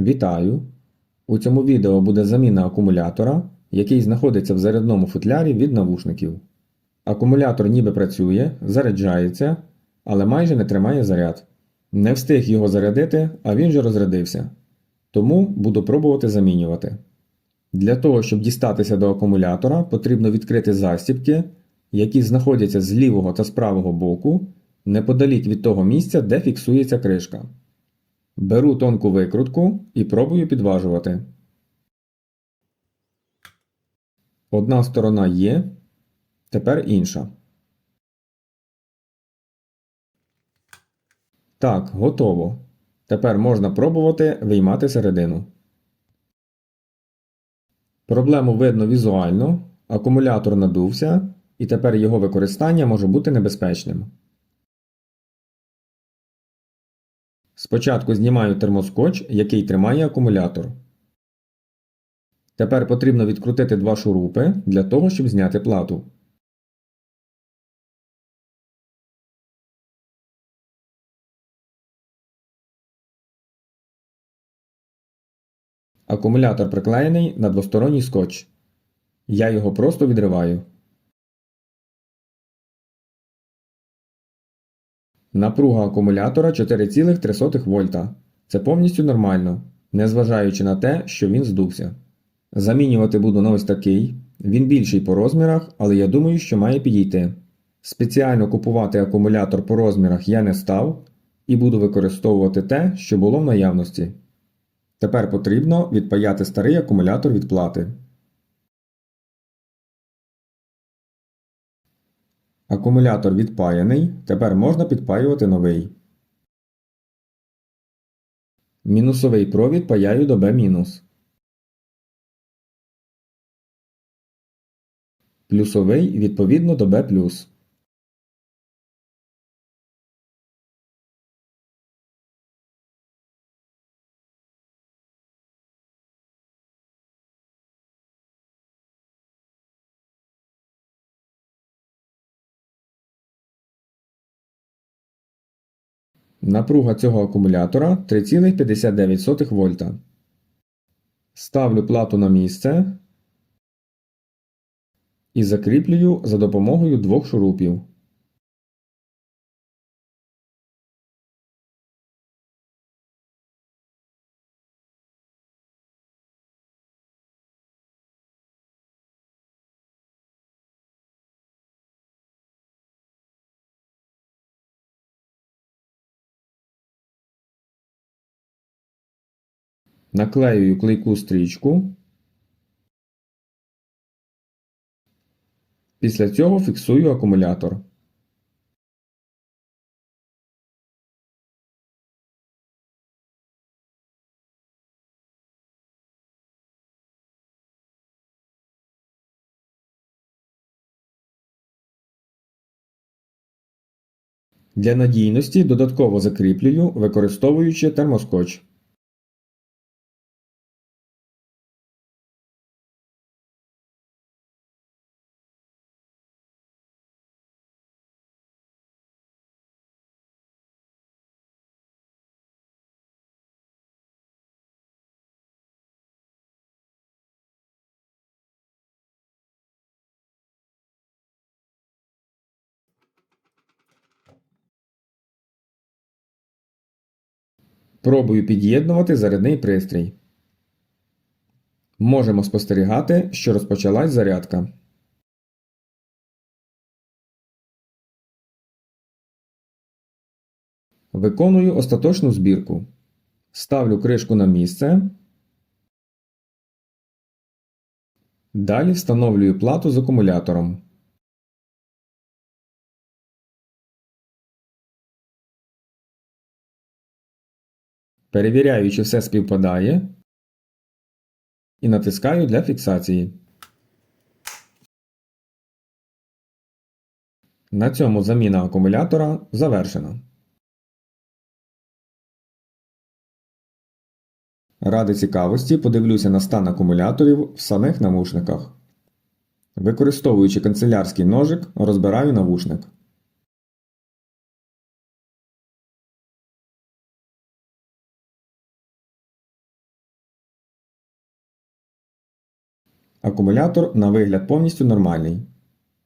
Вітаю! У цьому відео буде заміна акумулятора, який знаходиться в зарядному футлярі від навушників. Акумулятор ніби працює, заряджається, але майже не тримає заряд. Не встиг його зарядити, а він же розрядився. Тому буду пробувати замінювати. Для того, щоб дістатися до акумулятора, потрібно відкрити застібки, які знаходяться з лівого та з правого боку, неподалік від того місця, де фіксується кришка. Беру тонку викрутку і пробую підважувати. Одна сторона є, тепер інша. Так, готово. Тепер можна пробувати виймати середину. Проблему видно візуально, акумулятор надувся, і тепер його використання може бути небезпечним. Спочатку знімаю термоскотч, який тримає акумулятор. Тепер потрібно відкрутити два шурупи для того, щоб зняти плату. Акумулятор приклеєний на двосторонній скотч. Я його просто відриваю. Напруга акумулятора 4,3 вольта. Це повністю нормально, незважаючи на те, що він здувся. Замінювати буду на ось такий. Він більший по розмірах, але я думаю, що має підійти. Спеціально купувати акумулятор по розмірах я не став і буду використовувати те, що було в наявності. Тепер потрібно відпаяти старий акумулятор від плати. Акумулятор відпаяний, тепер можна підпаювати новий. Мінусовий провід паяю до B-. Плюсовий відповідно до B+. Напруга цього акумулятора 3,59 вольта. Ставлю плату на місце і закріплюю за допомогою двох шурупів. Наклеюю клейку стрічку. Після цього фіксую акумулятор. Для надійності додатково закріплюю, використовуючи термоскотч. Пробую під'єднувати зарядний пристрій. Можемо спостерігати, що розпочалась зарядка. Виконую остаточну збірку. Ставлю кришку на місце. Далі встановлюю плату з акумулятором. Перевіряю, чи все співпадає. І натискаю для фіксації. На цьому заміна акумулятора завершена. Ради цікавості подивлюся на стан акумуляторів в самих навушниках. Використовуючи канцелярський ножик, розбираю навушник. Акумулятор на вигляд повністю нормальний.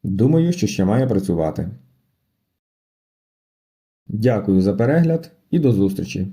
Думаю, що ще має працювати. Дякую за перегляд і до зустрічі!